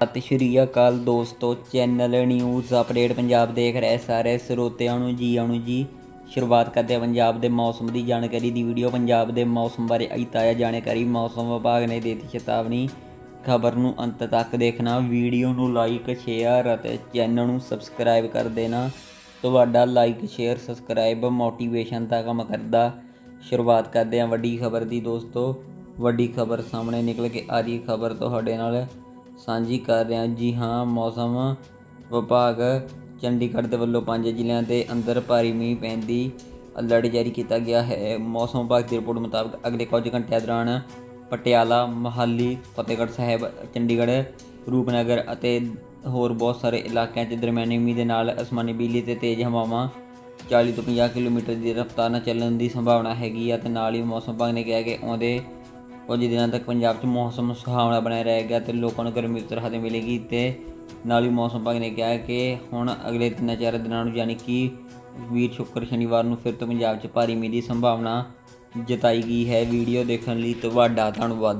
ਸਤਿ ਸ਼੍ਰੀ ਅਕਾਲ ਦੋਸਤੋ, channel news update Punjab ਦੇਖ ਰਹੇ ਸਾਰੇ ਸਰੋਤਿਆਂ ਨੂੰ ਜੀ, ਆਉਣ ਜੀ। ਸ਼ੁਰੂਆਤ ਕਰਦੇ ਹਾਂ ਪੰਜਾਬ ਦੇ ਮੌਸਮ ਦੀ ਜਾਣਕਾਰੀ ਦੀ ਵੀਡੀਓ। ਪੰਜਾਬ ਦੇ ਮੌਸਮ ਬਾਰੇ ਅਈ ਤਾਜ਼ਾ ਜਾਣਕਾਰੀ ਮੌਸਮ ਵਿਭਾਗ ਨੇ ਦੇ ਦਿੱਤੀ ਚੇਤਾਵਨੀ। ਖਬਰ ਨੂੰ ਅੰਤ ਤੱਕ ਦੇਖਣਾ, ਵੀਡੀਓ ਨੂੰ ਲਾਈਕ, ਸ਼ੇਅਰ ਅਤੇ ਚੈਨਲ ਨੂੰ ਸਬਸਕ੍ਰਾਈਬ ਕਰ ਦੇਣਾ। ਤੁਹਾਡਾ ਲਾਈਕ, ਸ਼ੇਅਰ, ਸਬਸਕ੍ਰਾਈਬ ਮੋਟੀਵੇਸ਼ਨ ਦਾ ਕੰਮ ਕਰਦਾ। ਸ਼ੁਰੂਆਤ ਕਰਦੇ ਹਾਂ ਵੱਡੀ ਖਬਰ ਦੀ ਦੋਸਤੋ। ਵੱਡੀ ਖਬਰ ਸਾਹਮਣੇ ਨਿਕਲ ਕੇ ਆ ਰਹੀ ਖਬਰ ਤੁਹਾਡੇ ਨਾਲ ਸਾਂਝੀ ਕਰ ਰਿਹਾ। ਜੀ ਹਾਂ, ਮੌਸਮ ਵਿਭਾਗ ਚੰਡੀਗੜ੍ਹ ਦੇ ਵੱਲੋਂ ਪੰਜ ਜ਼ਿਲ੍ਹਿਆਂ ਦੇ ਅੰਦਰ ਭਾਰੀ ਮੀਂਹ ਪੈਣ ਦੀ ਅਲਰਟ ਜਾਰੀ ਕੀਤਾ ਗਿਆ ਹੈ। ਮੌਸਮ ਵਿਭਾਗ ਦੀ ਰਿਪੋਰਟ ਮੁਤਾਬਕ ਅਗਲੇ ਕੁਝ ਘੰਟਿਆਂ ਦੌਰਾਨ ਪਟਿਆਲਾ, ਮਹਾਲੀ, ਫਤਿਹਗੜ੍ਹ ਸਾਹਿਬ, ਚੰਡੀਗੜ੍ਹ, ਰੂਪਨਗਰ ਅਤੇ ਹੋਰ ਬਹੁਤ ਸਾਰੇ ਇਲਾਕਿਆਂ 'ਚ ਦਰਮਿਆਨੀ ਮੀਂਹ ਦੇ ਨਾਲ ਅਸਮਾਨੀ ਬਿਜਲੀ ਤੇ ਤੇਜ਼ ਹਵਾਵਾਂ 40 ਤੋਂ 50 ਕਿਲੋਮੀਟਰ ਦੀ ਰਫ਼ਤਾਰ ਨਾਲ ਚੱਲਣ ਦੀ ਸੰਭਾਵਨਾ ਹੈਗੀ ਆ ਤੇ ਨਾਲ ਹੀ ਮੌਸਮ ਵਿਭਾਗ ਨੇ ਕਿਹਾ ਕਿ ਆਉਂਦੇ ਕੁਝ ਦਿਨਾਂ ਤੱਕ ਪੰਜਾਬ 'ਚ ਮੌਸਮ ਸੁਹਾਵਣਾ ਬਣਿਆ ਰਹੇਗਾ ਤੇ ਲੋਕਾਂ ਨੂੰ ਗਰਮੀ ਤੋਂ ਰਾਹਤ ਮਿਲੇਗੀ ਤੇ ਨਾਲ ਹੀ ਮੌਸਮ ਵਿਭਾਗ ਨੇ ਕਿਹਾ ਕਿ ਹੁਣ ਅਗਲੇ ਤਿੰਨ ਚਾਰ ਦਿਨਾਂ ਨੂੰ ਯਾਨੀ ਕਿ ਵੀਰ ਸ਼ੁੱਕਰ ਸ਼ਨੀਵਾਰ ਨੂੰ ਫਿਰ ਤੋਂ ਪੰਜਾਬ 'ਚ ਭਾਰੀ ਮੀਂਹ ਦੀ ਸੰਭਾਵਨਾ ਜਤਾਈ ਗਈ ਹੈ। ਵੀਡੀਓ ਦੇਖਣ ਲਈ ਤੁਹਾਡਾ ਧੰਨਵਾਦ।